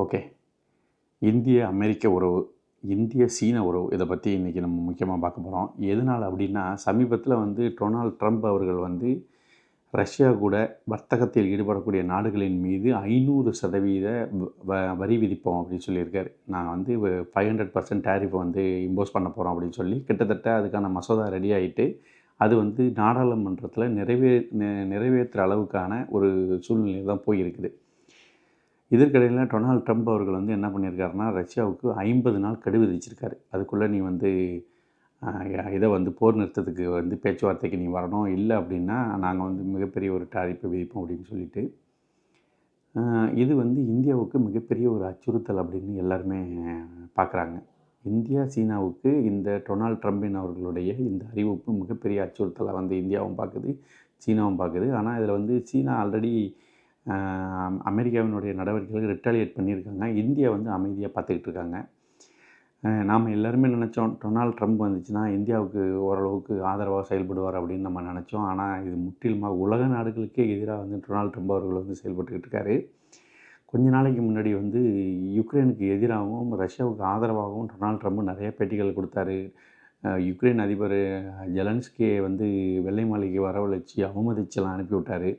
Okay. இந்திய அமெரிக்க உறவு இந்திய சீன உறவு இதை பற்றி இன்றைக்கி நம்ம முக்கியமாக பார்க்க போகிறோம் எதனால் அப்படின்னா சமீபத்தில் வந்து டொனால்ட் ட்ரம்ப் அவர்கள் வந்து ரஷ்யா கூட வர்த்தகத்தில் ஈடுபடக்கூடிய நாடுகளின் மீது ஐநூறு சதவீத வ- வ- வரி விதிப்போம் அப்படின்னு சொல்லியிருக்காரு. நான் வந்து ஃபைவ் ஹண்ட்ரட் பர்சன்ட் டேரிஃப் வந்து இம்போஸ் பண்ண போகிறோம் அப்படின்னு சொல்லி கிட்டத்தட்ட அதுக்கான மசோதா ரெடி ஆகிட்டு அது வந்து நாடாளுமன்றத்தில் நிறைவே நிறைவேற்றுற அளவுக்கான ஒரு சூழ்நிலை தான் போயிருக்குது. இதற்கிடையில் டொனால்ட் ட்ரம்ப் அவர்கள் வந்து என்ன பண்ணியிருக்காருன்னா ரஷ்யாவுக்கு ஐம்பது நாள் கடு விதிச்சிருக்காரு. அதுக்குள்ளே நீ வந்து இதை வந்து போர் நிறுத்தத்துக்கு வந்து பேச்சுவார்த்தைக்கு நீ வரணும். இல்லை அப்படின்னா நாங்கள் வந்து மிகப்பெரிய ஒரு டாரிப்பை விதிப்போம் அப்படின்னு சொல்லிட்டு இது வந்து இந்தியாவுக்கு மிகப்பெரிய ஒரு அச்சுறுத்தல் அப்படின்னு எல்லாருமே பார்க்குறாங்க. இந்தியா சீனாவுக்கு இந்த டொனால்ட் ட்ரம்பின் அவர்களுடைய இந்த அறிவிப்பு மிகப்பெரிய அச்சுறுத்தலை வந்து இந்தியாவும் பார்க்குது சீனாவும் பார்க்குது. ஆனால் இதில் வந்து சீனா ஆல்ரெடி அமெரிக்காவினுடைய நடவடிக்கைகளுக்கு ரிட்டாலியேட் பண்ணியிருக்காங்க. இந்தியா வந்து அமைதியாக பார்த்துக்கிட்டு இருக்காங்க நாம் எல்லாருமே நினச்சோம் டொனால்ட் ட்ரம்ப் வந்துச்சுன்னா இந்தியாவுக்கு ஓரளவுக்கு ஆதரவாக செயல்படுவார் அப்படின்னு நம்ம நினச்சோம். ஆனால் இது முற்றிலுமாக உலக நாடுகளுக்கே எதிராக வந்து டொனால்ட் ட்ரம்ப் அவர்கள் வந்து செயல்பட்டுக்கிட்டு இருக்காரு கொஞ்ச நாளைக்கு முன்னாடி வந்து யுக்ரைனுக்கு எதிராகவும் ரஷ்யாவுக்கு ஆதரவாகவும் டொனால்ட் ட்ரம்ப் நிறைய பேட்டிகள் கொடுத்தாரு. யுக்ரைன் அதிபர் ஜெலன்ஸ்கியை வந்து வெள்ளை மாளிகை வரவழைச்சி அவமதிச்செல்லாம் அனுப்பிவிட்டார்.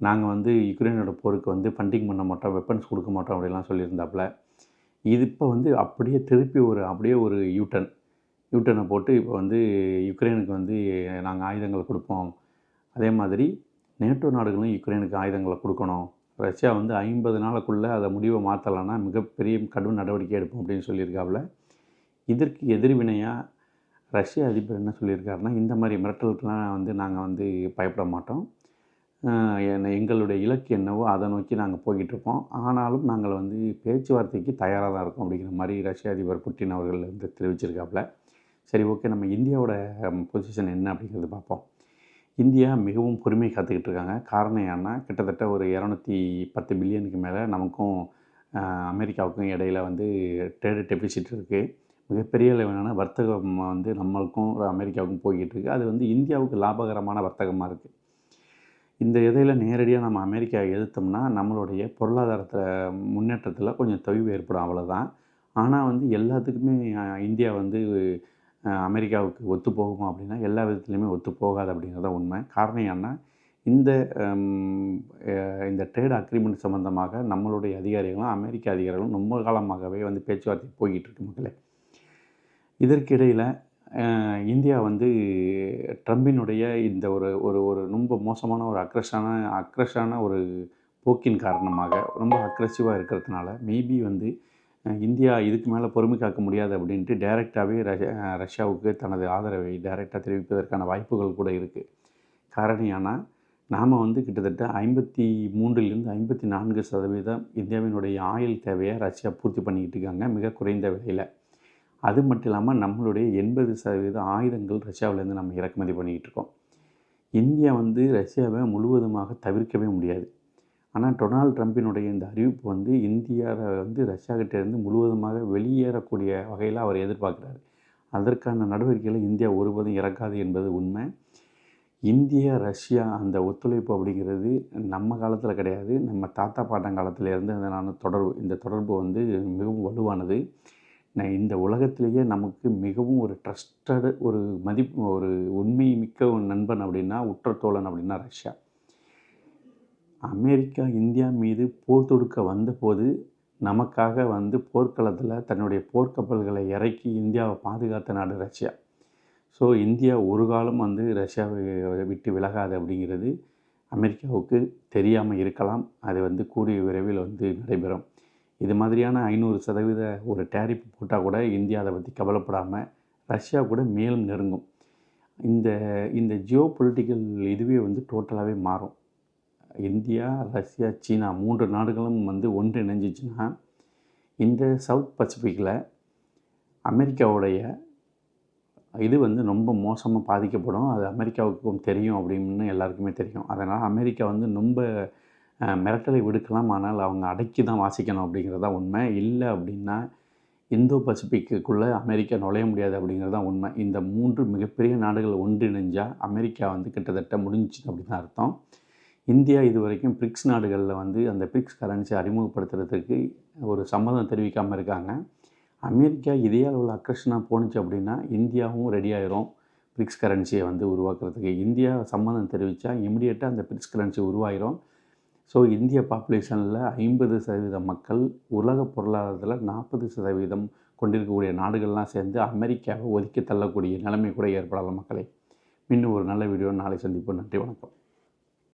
நாங்கள் வந்து யுக்ரைனோட போருக்கு வந்து ஃபண்டிங் பண்ண மாட்டோம் வெப்பன்ஸ் கொடுக்க மாட்டோம் அப்படிலாம் சொல்லியிருந்தாப்புல. இது இப்போ வந்து அப்படியே திருப்பி ஒரு அப்படியே ஒரு யூட்டன் யூட்டனை போட்டு இப்போ வந்து யுக்ரைனுக்கு வந்து நாங்கள் ஆயுதங்கள் கொடுப்போம். அதே மாதிரி நேட்டோ நாடுகளும் யுக்ரைனுக்கு ஆயுதங்களை கொடுக்கணும். ரஷ்யா வந்து ஐம்பது நாளுக்குள்ளே அதை முடிவை மாற்றலைன்னா மிகப்பெரிய கடும் நடவடிக்கை எடுப்போம் அப்படின்னு சொல்லியிருக்காப்புல. இதற்கு எதிர்வினையாக ரஷ்ய அதிபர் என்ன சொல்லியிருக்காருன்னா இந்த மாதிரி மிரட்டலுக்கெலாம் வந்து நாங்கள் வந்து பயப்பட மாட்டோம். எங்களுடைய இலக்கு என்னவோ அதை நோக்கி நாங்கள் போய்கிட்டு இருப்போம் ஆனாலும் நாங்கள் வந்து பேச்சுவார்த்தைக்கு தயாராக தான் இருக்கோம் அப்படிங்கிற மாதிரி ரஷ்ய அதிபர் புட்டின் அவர்கள் வந்து தெரிவிச்சிருக்காப்புல. சரி ஓகே நம்ம இந்தியாவோட பொசிஷன் என்ன அப்படிங்கிறது பார்ப்போம். இந்தியா மிகவும் பொறுமை காத்துக்கிட்டு இருக்காங்க. காரணம் ஏன்னா கிட்டத்தட்ட ஒரு இரநூத்தி பத்து பில்லியனுக்கு மேலே நமக்கும் அமெரிக்காவுக்கும் இடையில வந்து ட்ரேடு டெபிசிட் இருக்குது மிகப்பெரிய அளவிலான வர்த்தகம் வந்து நம்மளுக்கும் அமெரிக்காவுக்கும் போய்கிட்டு இருக்குது அது வந்து இந்தியாவுக்கு லாபகரமான வர்த்தகமாக இருக்குது இந்த இதில் நேரடியாக நம்ம அமெரிக்காவை எதிர்த்தோம்னா நம்மளுடைய பொருளாதாரத்தில் முன்னேற்றத்தில் கொஞ்சம் தொய்வு ஏற்படும் அவ்வளோதான் ஆனால் வந்து எல்லாத்துக்குமே இந்தியா வந்து அமெரிக்காவுக்கு ஒத்து போகுமா அப்படின்னா எல்லா விதத்துலையுமே ஒத்து போகாது அப்படிங்கிறது தான் உண்மை. காரணம் என்ன இந்த இந்த ட்ரேட் அக்ரிமெண்ட் சம்மந்தமாக நம்மளுடைய அதிகாரிகளும் அமெரிக்க அதிகாரிகளும் ரொம்ப காலமாகவே வந்து பேச்சுவார்த்தை போய்கிட்டு இருக்கு மக்களே. இதற்கிடையில் இந்தியா வந்து ட்ரம்பினுடைய இந்த ஒரு ஒரு ஒரு ரொம்ப மோசமான ஒரு அக்ரஷான அக்ரஷான ஒரு போக்கின் காரணமாக ரொம்ப அக்ரெசிவாக இருக்கிறதுனால மேபி வந்து இந்தியா இதுக்கு மேலே பொறுமை காக்க முடியாது அப்படின்ட்டு டைரெக்டாகவே ரஷ்யாவுக்கு தனது ஆதரவை டைரெக்டாக தெரிவிப்பதற்கான வாய்ப்புகள் கூட இருக்குது காரணம் ஏன்னா நாம் வந்து கிட்டத்தட்ட ஐம்பத்தி மூன்றிலிருந்து ஐம்பத்தி நான்கு சதவீதம் இந்தியாவினுடைய ஆயில் தேவையை ரஷ்யா பூர்த்தி பண்ணிக்கிட்டு இருக்காங்க மிக குறைந்த விலையில். அது மட்டும் இல்லாமல் நம்மளுடைய எண்பது சதவீத ஆயுதங்கள் ரஷ்யாவிலேருந்து நம்ம இறக்குமதி பண்ணிக்கிட்டு இருக்கோம். இந்தியா வந்து ரஷ்யாவை முழுவதுமாக தவிர்க்கவே முடியாது. ஆனால் டொனால்ட் ட்ரம்பினுடைய இந்த அறிவிப்பு வந்து இந்தியாவை வந்து ரஷ்யா இருந்து முழுவதுமாக வெளியேறக்கூடிய வகையில் அவர் எதிர்பார்க்குறாரு. அதற்கான நடவடிக்கைகளை இந்தியா ஒருபோதும் இறக்காது என்பது உண்மை. இந்தியா ரஷ்யா அந்த ஒத்துழைப்பு அப்படிங்கிறது நம்ம காலத்தில் கிடையாது. நம்ம தாத்தா பாட்டன் காலத்திலேருந்து அதனால தொடர்பு இந்த தொடர்பு வந்து மிகவும் வலுவானது. இந்த உலகத்திலேயே நமக்கு மிகவும் ஒரு ட்ரஸ்டடு ஒரு மதிப்பு ஒரு உண்மை மிக்க ஒரு நண்பன் அப்படின்னா உற்ற தோழன் அப்படின்னா ரஷ்யா. அமெரிக்கா இந்தியா மீது போர் தொடுக்க வந்தபோது நமக்காக வந்து போர்க்களத்தில் தன்னுடைய போர்க்கப்பல்களை இறக்கி இந்தியாவை பாதுகாத்த நாடு ரஷ்யா. ஸோ இந்தியா ஒரு காலம் வந்து ரஷ்யாவை விட்டு விலகாது அப்படிங்கிறது அமெரிக்காவுக்கு தெரியாமல் இருக்கலாம். அது வந்து கூடிய விரைவில் வந்து நடைபெறும். இது மாதிரியான ஐநூறு சதவீத ஒரு டேரிப் போட்டால் கூட இந்தியா அதை பற்றி கவலைப்படாமல் ரஷ்யா கூட மேலும் நெருங்கும். இந்த இந்த ஜியோ பொலிட்டிக்கல் இதுவே வந்து டோட்டலாகவே மாறும். இந்தியா ரஷ்யா சீனா மூன்று நாடுகளும் வந்து ஒன்றிணைஞ்சிச்சுன்னா இந்த சவுத் பசிபிக்கில் அமெரிக்காவுடைய இது வந்து ரொம்ப மோசமாக பாதிக்கப்படும். அது அமெரிக்காவுக்கும் தெரியும் அப்படின்னு எல்லாருக்குமே தெரியும். அதனால் அமெரிக்கா வந்து ரொம்ப மிரட்டலை விடுக்கலாம் ஆனால் அவங்க அடக்கி தான் வாசிக்கணும் அப்படிங்கிறது தான் உண்மை. இல்லை அப்படின்னா இந்தோ பசிபிக்குள்ளே அமெரிக்கா நுழைய முடியாது அப்படிங்கிறது தான் உண்மை. இந்த மூன்று மிகப்பெரிய நாடுகள் ஒன்றிணைஞ்சால் அமெரிக்கா வந்து கிட்டத்தட்ட முடிஞ்சுச்சு அப்படின்னு தான் அர்த்தம். இந்தியா இது வரைக்கும் பிரிக்ஸ் நாடுகளில் வந்து அந்த பிரிக்ஸ் கரன்சி அறிமுகப்படுத்துறதுக்கு ஒரு சம்மதம் தெரிவிக்காமல் இருக்காங்க. அமெரிக்கா இதே அளவில் அக்ரஷனாக போணுச்சு அப்படின்னா இந்தியாவும் ரெடி ஆயிரும் பிரிக்ஸ் கரன்சியை வந்து உருவாக்குறதுக்கு. இந்தியா சம்மதம் தெரிவித்தா இமிடியேட்டாக அந்த பிரிக்ஸ் கரன்சி உருவாயிரும். ஸோ இந்திய பாப்புலேஷனில் ஐம்பது சதவீத மக்கள் உலக பொருளாதாரத்தில் நாற்பது சதவீதம் கொண்டிருக்கக்கூடிய நாடுகள்லாம் சேர்ந்து அமெரிக்காவை ஒதுக்கி தள்ளக்கூடிய நிலைமை கூட ஏற்படலாம் மக்களை. இன்னும் ஒரு நல்ல வீடியோ நாளை சந்திப்போம். நன்றி வணக்கம்.